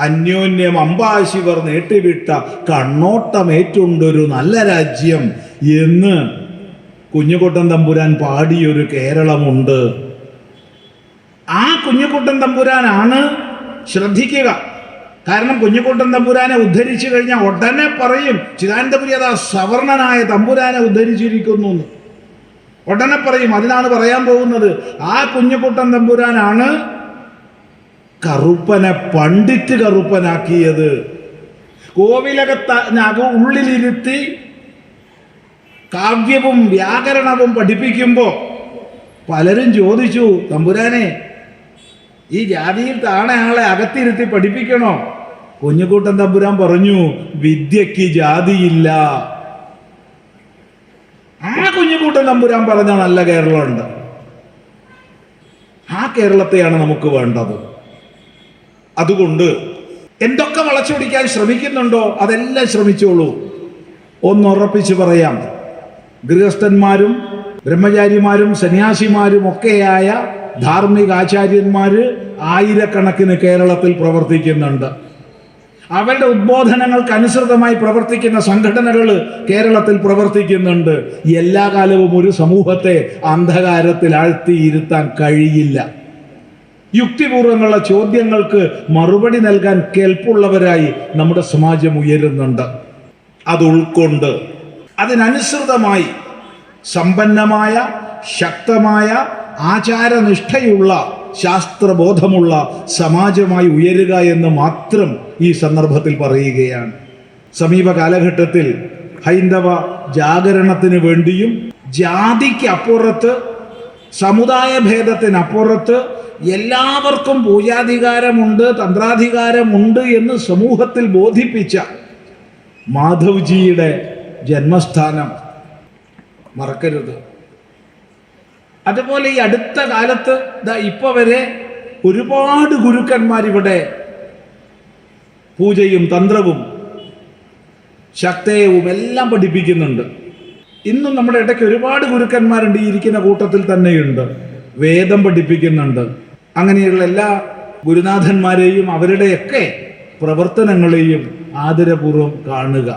അന്യോന്യം അമ്പാശിവർ നീട്ടിവിട്ട കണ്ണോട്ടമേറ്റുണ്ടൊരു നല്ല രാജ്യം എന്ന് കുഞ്ഞുകുട്ടൻ തമ്പുരാൻ പാടിയൊരു കേരളമുണ്ട്. ആ കുഞ്ഞുകുട്ടൻ തമ്പുരാനാണ് ശ്രദ്ധിക്കുക. കാരണം കുഞ്ഞുകുട്ടൻ തമ്പുരാനെ ഉദ്ധരിച്ചു കഴിഞ്ഞാൽ ഉടനെ പറയും ചിദാനന്ദപുരി അതാ സവർണനായ തമ്പുരാനെ ഉദ്ധരിച്ചിരിക്കുന്നു ഉടനെ പറയും അതിനാണ് പറയാൻ പോകുന്നത്. ആ കുഞ്ഞുകുട്ടൻ തമ്പുരാനാണ് കറുപ്പനെ പണ്ടിറ്റ് കറുപ്പനാക്കിയത്. കോവിലകത്ത് ഉള്ളിലിരുത്തി കാവ്യവും വ്യാകരണവും പഠിപ്പിക്കുമ്പോൾ പലരും ചോദിച്ചു തമ്പുരാനെ ഈ ജാതിയിൽ താണ ആളെ അകത്തിരുത്തി പഠിപ്പിക്കണോ? കുഞ്ഞുകൂട്ടൻ തമ്പുരാൻ പറഞ്ഞു വിദ്യക്ക് ജാതിയില്ല. ആ കുഞ്ഞുകൂട്ടൻ തമ്പുരാൻ പറഞ്ഞ നല്ല കേരളമുണ്ട്. ആ കേരളത്തെയാണ് നമുക്ക് വേണ്ടത്. അതുകൊണ്ട് എന്തൊക്കെ വളച്ചൊടിക്കാൻ ശ്രമിക്കുന്നുണ്ടോ അതെല്ലാം ശ്രമിച്ചോളൂ. ഒന്ന് ഒന്നുറപ്പിച്ച് പറയാം. ഗൃഹസ്ഥന്മാരും ബ്രഹ്മചാരിമാരും സന്യാസിമാരും ഒക്കെയായ ധാർമ്മിക ആചാര്യന്മാര് ആയിരക്കണക്കിന് കേരളത്തിൽ പ്രവർത്തിക്കുന്നുണ്ട്. അവരുടെ ഉദ്ബോധനങ്ങൾക്ക് അനുസൃതമായി പ്രവർത്തിക്കുന്ന സംഘടനകൾ കേരളത്തിൽ പ്രവർത്തിക്കുന്നുണ്ട്. എല്ലാ കാലവും ഒരു സമൂഹത്തെ അന്ധകാരത്തിൽ ആഴ്ത്തിയിരുത്താൻ കഴിയില്ല. യുക്തിപൂർവമുള്ള ചോദ്യങ്ങൾക്ക് മറുപടി നൽകാൻ കേൾപ്പുള്ളവരായി നമ്മുടെ സമാജം ഉയരുന്നുണ്ട്. അത് ഉൾക്കൊണ്ട് അതിനനുസൃതമായി സമ്പന്നമായ ശക്തമായ ആചാരനിഷ്ഠയുള്ള ശാസ്ത്രബോധമുള്ള സമാജമായി ഉയരുക എന്ന് മാത്രം ഈ സന്ദർഭത്തിൽ പറയുകയാണ്. സമീപ കാലഘട്ടത്തിൽ ഹൈന്ദവ ജാഗരണത്തിന് വേണ്ടിയും ജാതിക്ക് അപ്പുറത്ത് സമുദായ ഭേദത്തിനപ്പുറത്ത് എല്ലാവർക്കും പൂജാധികാരമുണ്ട് തന്ത്രാധികാരമുണ്ട് എന്ന് സമൂഹത്തിൽ ബോധിപ്പിച്ച മാധവ്ജിയുടെ ജന്മസ്ഥാനം. മറക്കരുത്. അതുപോലെ ഈ അടുത്ത കാലത്ത് ഇപ്പൊ വരെ ഒരുപാട് ഗുരുക്കന്മാർ ഇവിടെ പൂജയും തന്ത്രവും ശക്തയവും എല്ലാം പഠിപ്പിക്കുന്നുണ്ട്. ഇന്നും നമ്മുടെ ഇടയ്ക്ക് ഒരുപാട് ഗുരുക്കന്മാരുണ്ട് ഈ ഇരിക്കുന്ന കൂട്ടത്തിൽ തന്നെയുണ്ട്. വേദം പഠിപ്പിക്കുന്നുണ്ട്. അങ്ങനെയുള്ള എല്ലാ ഗുരുനാഥന്മാരെയും അവരുടെയൊക്കെ പ്രവർത്തനങ്ങളെയും ആദരപൂർവം കാണുക.